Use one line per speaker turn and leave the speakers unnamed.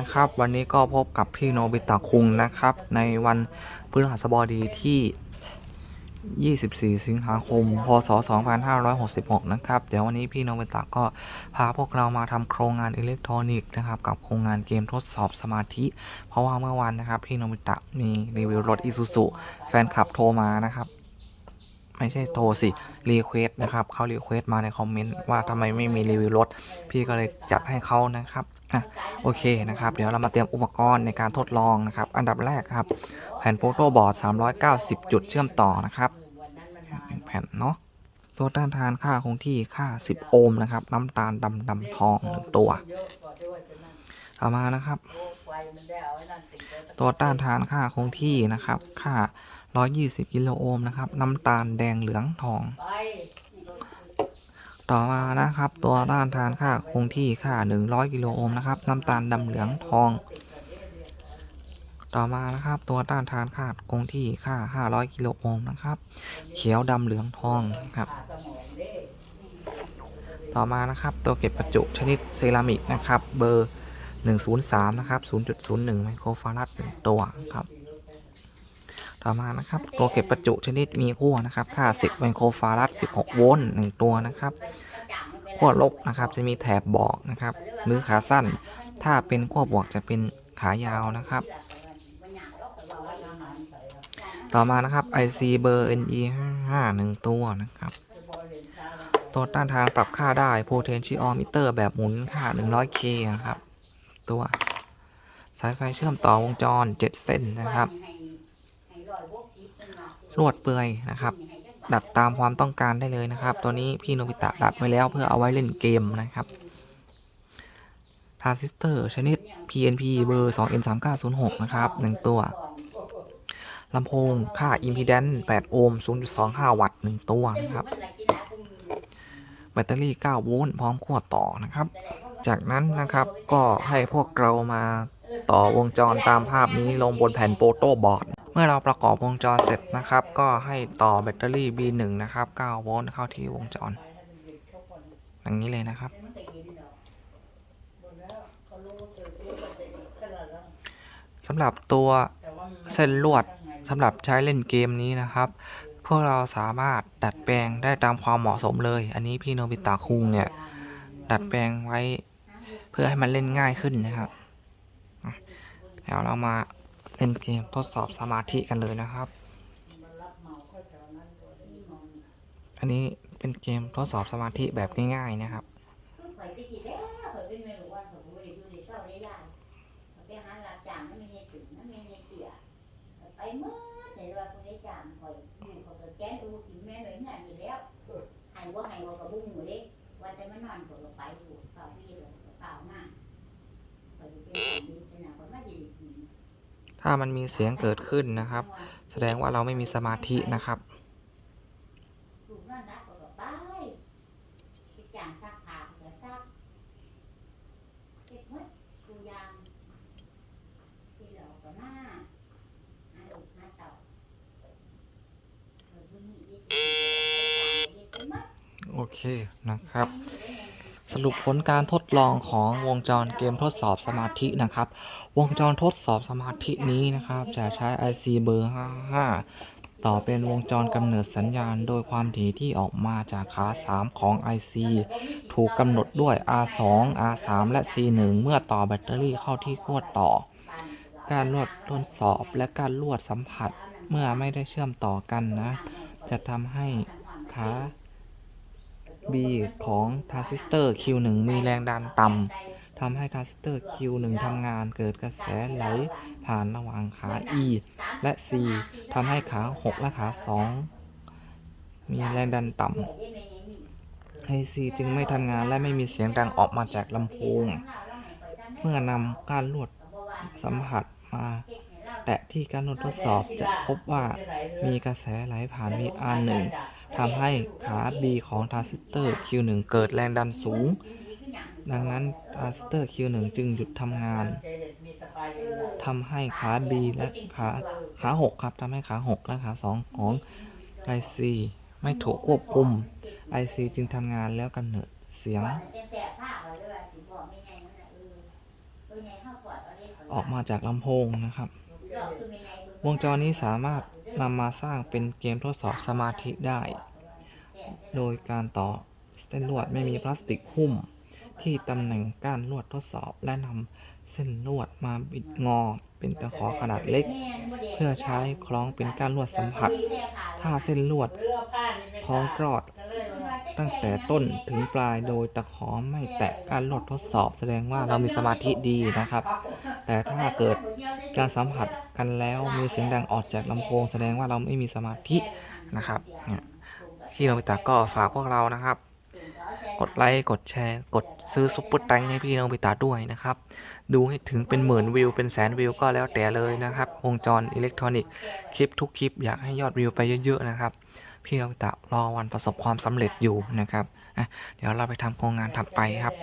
นะครับ วันนี้ก็พบกับพี่โนบิตะคุงนะครับ ในวันพฤหัสบดีที่ 24 สิงหาคม พศ 2566 นะครับ เดี๋ยววันนี้พี่โนบิตะก็พาพวกเรามาทำโครงงานอิเล็กทรอนิกส์นะครับ กับโครงงานเกมทดสอบสมาธิ เพราะว่าเมื่อวานนะครับ พี่โนบิตะมีรีวิวรถอิซูซุแฟนคลับโทรมานะครับ ไม่ใช่โทรสิรีเควสนะครับเขารีเควสมาในคอมเมนต์ว่าทำไมไม่มีรีวิวรถ พี่ก็เลยจัดให้เขานะครับอะโอเคนะครับ เดี๋ยวเรามาเตรียมอุปกรณ์ในการทดลองนะครับ อันดับแรกครับ แผ่นโฟโต้บอร์ด 390 จุดเชื่อมต่อนะครับแผ่นเนาะตัวต้านทานค่าคงที่ค่า 10 โอห์มนะครับ น้ำตาลดำดำทองหนึ่งตัวต่อมานะครับ ตัวต้านทานค่าคงที่นะครับ ค่า 120 กิโลโอห์มนะครับ น้ำตาลแดงเหลืองทอง ต่อมานะครับ ตัวต้านทานค่าคงที่ค่า 100 กิโลโอห์มนะครับ น้ำตาลดำเหลืองทอง ต่อมานะครับ ตัวต้านทานค่าคงที่ค่า 500 กิโลโอห์มนะครับ เขียวดำเหลืองทองครับ ต่อมานะครับ ตัวเก็บประจุชนิดเซรามิกนะครับ เบอร์ 103 นะครับ 0.01 ไมโครฟาราดหนึ่งตัวครับ ต่อมานะครับตัวเก็บประจุชนิดมีขั้วนะครับ ค่า 10ไมโครฟาราด16 โวลต์1ตัวนะครับขั้วลบนะครับจะมีแถบบอกนะครับ หรือขาสั้น ถ้าเป็นขั้วบวกจะเป็นขายาวนะครับ ต่อมานะครับ IC เบอร์ NE 5 1ตัวนะครับตัวต้านทานปรับค่าได้ potentiometer แบบหมุนค่า 100K นะครับ ตัว สายไฟเชื่อมต่อวงจร 7 เส้นนะครับ ลวดเปลือยนะครับ ดัดตามความต้องการได้เลยนะครับ ตัวนี้พี่โนบิตะดัดไว้แล้วเพื่อเอาไว้เล่นเกมนะครับทรานซิสเตอร์ชนิด PNP เบอร์ 2N3906 นะครับ 1 ตัวลำโพงค่า Impedance 8 โอห์ม 0.25 วัตต์ 1 ตัวนะครับ แบตเตอรี่ 9 โวลต์ พร้อมขั้วต่อนะครับ จากนั้นนะครับก็ให้พวกเรามาต่อวงจรตามภาพนี้ลงบนแผ่นโปโต้บอร์ด เมื่อเราประกอบวงจรเสร็จนะครับ ก็ให้ต่อแบตเตอรี่ B1 นะครับ 9 โวลต์เข้าที่วงจร อย่างนี้เลยนะครับ สำหรับตัวเส้นลวดสำหรับใช้เล่นเกมนี้นะครับ พวกเราสามารถดัดแปลงได้ตามความเหมาะสมเลย อันนี้พี่โนบิตะคุงเนี่ย ดัดแปลงไว้เพื่อให้มันเล่นง่ายขึ้นนะครับ เดี๋ยวเรามา เล่นเกมทดสอบสมาธิกันเลยนะครับ อันนี้เป็นเกมทดสอบสมาธิแบบง่ายๆนะครับ
ไปเม่รู้ว่อไหร่ว่าคนได้จางข่อยอยู่เขาก็แจ้งดูกินแม่หน่อยงานอยู่แล้วให้บ่ให้บ่ก็บุ้งอยู่เด้ว่าแต่มันนอนข่อยก็ไปอยู่เฝ้าพี่เลยก็เฝ้ามาข่อยสิเป็น
ถ้ามันมีเสียงเกิดขึ้นนะครับ แสดงว่าเราไม่มีสมาธินะครับ โอเคนะครับ สรุปผลการทดลองของวงจรเกมทดสอบสมาธินะครับ วงจรทดสอบสมาธินี้นะครับ จะใช้ IC เบอร์ 55 ต่อเป็นวงจรกำเนิดสัญญาณ โดยความถี่ที่ออกมาจากขา 3 ของ IC ถูกกำหนดด้วย R2 R3 และ C1 เมื่อต่อแบตเตอรี่เข้าที่ขั้วต่อ การลวดทดสอบและการลวดสัมผัสเมื่อไม่ได้เชื่อมต่อกันนะ จะทำให้ขา B ของทรานซิสเตอร์ Q1 มีแรงดันต่ำทำให้ทรานซิสเตอร์ Q1 ทำงานเกิดกระแสไหลผ่านระหว่างขา E และ C ทำให้ขา 6 และขา 2 มีแรงดันต่ำ IC จึงไม่ทำงานและไม่มีเสียงดังออกมาจากลำโพง เมื่อนำการลวดสัมผัสมาแตะที่การลวดทดสอบจะพบว่ามีกระแสไหลผ่าน VR1 ทำให้ขา B ของทรานซิสเตอร์ Q1 เกิดแรงดันสูง ดังนั้นทรานซิสเตอร์ Q1 จึงหยุดทำงานทำให้ขา B และขาขา6ครับทำให้ขา 6 และขา 2 ของ IC ไม่ถูกควบคุม IC จึงทำงานแล้วกำเนิดเสียง
ออ
กมาจากลำโพงนะครับ วงจรนี้สามารถนำมาสร้างเป็นเกมทดสอบสมาธิได้ โดยการต่อเส้นลวดไม่มีพลาสติกหุ้ม ที่ตำแหน่งก้านลวดทดสอบและนำเส้นลวดมาบิดงอเป็นตะขอขนาดเล็ก เพื่อใช้คล้องเป็นก้านลวดสัมผัส ถ้าเส้นลวดคล้องกรอด ตั้งแต่ต้นถึงปลายโดยตะขอไม่แตะก้านลวดทดสอบ แสดงว่าเรามีสมาธิดีนะครับ แต่ถ้าเกิดการสัมผัสกันแล้วมีเสียงดังออกจากลำโพง แสดงว่าเราไม่มีสมาธินะครับเนี่ย พี่โนบิตะก็ฝากพวกเรานะครับ กดไลค์กดแชร์ กดซื้อซุปเปอร์แตงให้พี่โนบิตะด้วยนะครับ ดูให้ถึงเป็นหมื่นวิวเป็นแสนวิวก็แล้วแต่เลยนะครับ วงจรอิเล็กทรอนิกส์คลิปทุกคลิปอยากให้ยอดวิวไปเยอะๆนะครับ พี่โนบิตะรอวันประสบความสำเร็จอยู่นะครับเดี๋ยวเราไปทำโครงงานถัดไปครับ